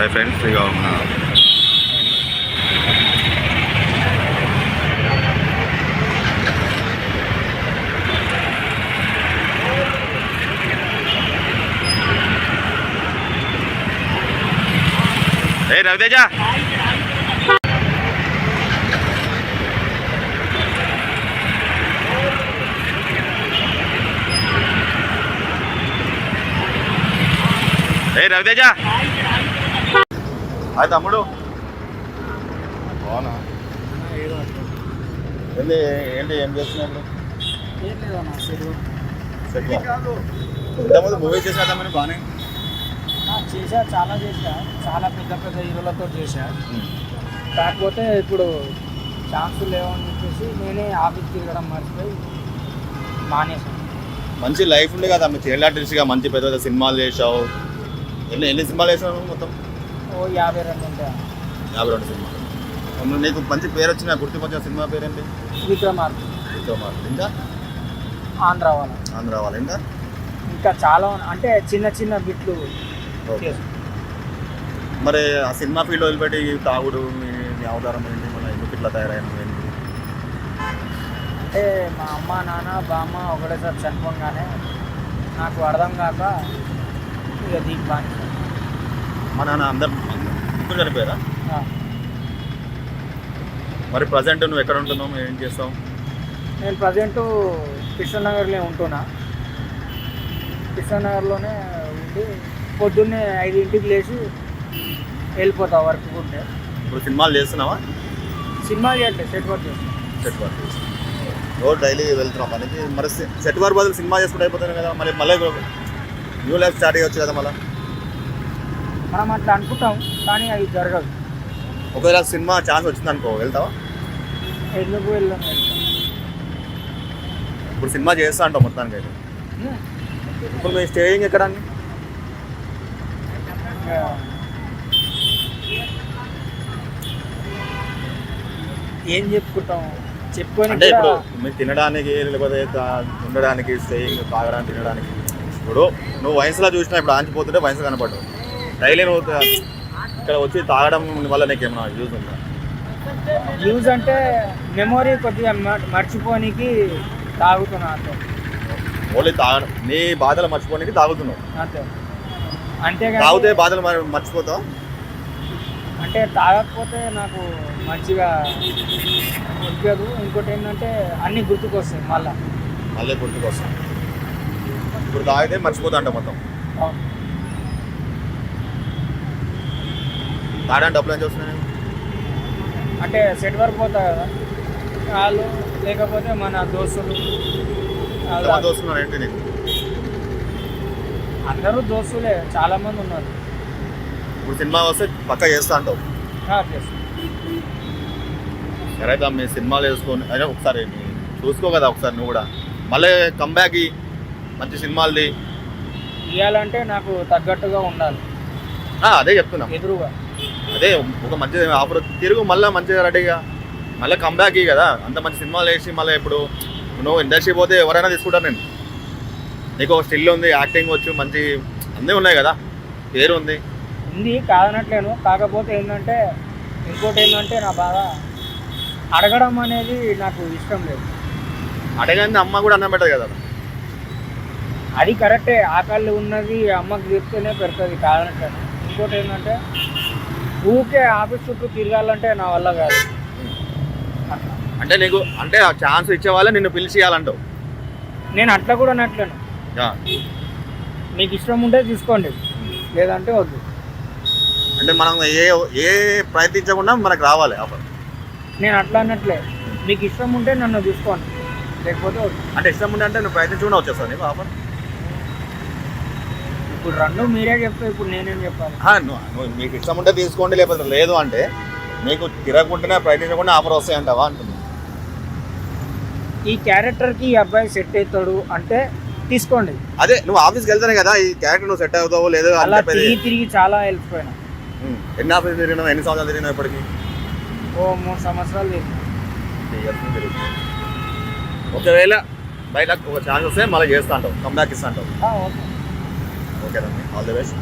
Hi friends ఇక మన ఏ రవితేజ ఏ రవితేజ హాయ్ తమ్ముడు. అవునా ఏంటి ఏంటి ఏం చేస్తున్నాడు ఇంతకుముందు మూవీ చేసా తమ్ముడు బాగానే చేశా చాలా చేశా. చాలా పెద్ద పెద్ద హీరోలతో చేశా. కాకపోతే ఇప్పుడు ఛాన్స్ లేవని చెప్పేసి నేనే ఆఫీస్ తిరగడం మర్చిపోయి మానేశాను మంచి లైఫ్ ఉండే కదా మీ చైల్డ్ ఆర్టిస్ట్గా మంచి పెద్ద పెద్ద సినిమాలు చేసావు ఎన్ని ఎన్ని సినిమాలు చేసావు నువ్వు మొత్తం? ఓ యాభై రెండు ఉంటాయి. యాభై రెండు అవును, నీకు మంచి పేరు వచ్చిన గుర్తింపు వచ్చిన సినిమా పేరేంటి? విక్రమార్క విక్రమార్క ఇంకా? ఆంధ్ర వాళ్ళ ఆంధ్ర వాళ్ళ ఇంకా? ఇంకా చాలా. అంటే చిన్న చిన్న బిట్లు. మరి ఆ సినిమా ఫీల్డ్ వదిలిపెట్టి తాగుడు మీ మీ అవతారం ఏంటి? మన ఎందుకు ఇట్లా తయారైన ఏంటి? అంటే మా అమ్మ నాన్న బామ్మ ఒకటేసారి చనిపోగానే నాకు అర్థం కాక ఇక దీనికి బాగా మా నాన్న అందరు ముగ్గురు చనిపోయారా? మరి ప్రజెంట్ నువ్వు ఎక్కడ ఉంటున్నావు? ఏం చేస్తావు నేను ప్రజెంట్ కృష్ణనగర్లో ఉంటున్నా. కృష్ణనగర్లోనే ఉండి పొద్దున్నే ఐదింటికి లేచి వెళ్ళిపోతా వర్క్ ఉంటే ఇప్పుడు సినిమాలు చేస్తున్నావా? సినిమా చేయట్లేదు సెట్ వర్క్ చేస్తాను సెట్ వర్క్ రోజు డైలీ వెళ్తున్నావు పనికి మరి సెట్ వర్క్ బదులు సినిమా చేసుకుంటే అయిపోతుంది కదా. మళ్ళీ మళ్ళీ న్యూ లైఫ్ స్టార్ట్ చేయొచ్చు కదా మళ్ళీ. మనం అట్లా అనుకుంటాం కానీ అది జరగదు. ఒకవేళ సినిమా ఛాన్స్ వచ్చింది అనుకో వెళ్తావా? ఎందుకు వెళ్ళాను? ఇప్పుడు సినిమా చేస్తా అంటావు మొత్తానికి అయితే ఇప్పుడు మేము స్టేయింగ్ ఎక్కడ అండి ఏం చెప్పుకుంటాం? చెప్పుకొని అంటే ఇప్పుడు మీరు తినడానికి లేకపోతే ఉండడానికి స్టేయింగ్ తాగడానికి తినడానికి ఇప్పుడు నువ్వు వయసులో చూసినా ఇప్పుడు ఆంచిపోతుంటే వయసు కనపడ్డావు డైలీ నువ్వు ఇక్కడ వచ్చి తాగడం వల్ల నీకు ఏమైనా యూజ్ ఉందా? యూజ్ అంటే మెమొరీ కొద్దిగా మర్- మర్చిపోనీకి తాగుతున్నా అంతే. ఓన్లీ తాగడం నీ బాధలు మర్చిపోనికి తాగుతున్నావు. అంతే. అంతేగాని తాగితే బాధలు మరి మర్చిపోతావు? అంటే తాగకపోతే నాకు మంచిగా ఉద్యోగం ఇంకోటి ఏంటంటే అన్నీ గుర్తుకొస్తాయి మళ్ళా. మళ్ళీ గుర్తుకొస్తాం ఇప్పుడు తాగితే మర్చిపోతా అంట మొత్తం. అవును. తాగడానికి డబ్బులు ఏం చేస్తున్నాయి? అంటే సెట్ వరకు పోతా కదా. వాళ్ళు లేకపోతే మన దోస్తులు వాళ్ళు ఏంటి నీకు అందరూ దోస్తులే చాలా మంది ఉన్నారు. ఇప్పుడు సినిమా వస్తే పక్క చేస్తా అంటావు. ఆ, yes. సరే అయితే మీ సినిమాలు వేసుకొని అదే ఒకసారి నీ చూసుకో కదా ఒకసారి నువ్వు కూడా. మళ్ళీ కంబ్యాక్ మంచి సినిమాలది. ఇవ్వాలంటే నాకు తగ్గట్టుగా ఉండాలి. ఆ, అదే చెప్తున్నా. ఎదురుగా. అదే ఒక మంచి ఆఫర్ తిరుగు మళ్ళీ మంచిగా రెడీగా. మళ్ళీ కంబ్యాక్ కదా. అంత మంచి సినిమాలు వేసి మళ్ళీ ఇప్పుడు నువ్వు ఇండస్ట్రీ పోతే ఎవరైనా తీసుకుంటాను నేను నీకు ఒక స్టిల్ ఉంది యాక్టింగ్ వచ్చు మంచి అన్నీ ఉన్నాయి కదా. పేరు ఉంది. ఉంది కాదనట్లేను. కాకపోతే ఏంటంటే ఇంకోటి ఏంటంటే నా బాధ అడగడం అనేది నాకు ఇష్టం లేదు. అడగంది అమ్మ కూడా అన్నం పెట్టదు కదా. అది కరెక్టే. ఆకలి ఉన్నది అమ్మకి చెప్తేనే పెడుతుంది కాదనట్లేను. ఇంకోటి ఏంటంటే ఊకే ఆఫీస్ చుట్టూ తిరగాలంటే నా వల్ల కాదు. అంటే నీకు అంటే ఆ ఛాన్స్ ఇచ్చే వాళ్ళే నిన్ను పిలిచి ఇవ్వాలంటావు? నేను అట్లా కూడా అనట్లేను. మీకు ఇష్టం ఉంటే తీసుకోండి. లేదంటే వద్దు. అంటే మనం ఏ ఏ ప్రయత్నించకుండా మనకు రావాలి ఆఫర్. నేను అట్లా అన్నట్లే మీకు ఇష్టం ఉంటే నన్ను తీసుకోండి. లేకపోతే అంటే ఇష్టం ఉంటే అంటే నువ్వు ప్రయత్నించకుండా వచ్చేస్తావు నీకు ఆఫర్? ఇప్పుడు రెండు మీరే చెప్తే ఇప్పుడు నేనేం చెప్పాలి? మీకు ఇష్టం ఉంటే తీసుకోండి లేకపోతే లేదు అంటే నీకు తిరగకుండానే ప్రయత్నించకుండా ఆఫర్ వస్తాయంటావా అంటున్నా. ఈ క్యారెక్టర్కి ఈ అబ్బాయి సెట్ అవుతాడు అంటే తీసుకోండి. అదే నువ్వు ఆఫీస్కి వెళ్తానే కదా ఈ క్యారెక్టర్ నువ్వు సెట్ అవుతావో లేదో అలా తిరిగి తిరిగి చాలా వెళ్ళిపోయినా. ఎన్ని ఆఫీస్ తిరిగినావు ఎన్ని సంవత్సరాలు తిరిగినావు ఇప్పటికి? ఓ మూడు సంవత్సరాలు తిరిగినా. ఒకవేళ బయట ఒక ఛాన్స్ వస్తే మళ్ళీ చేస్తా అంటావు కమ్బ్యాక్ ఇస్తా అంటావు. ఓకే. ఓకే రండి ఆల్ ది బెస్ట్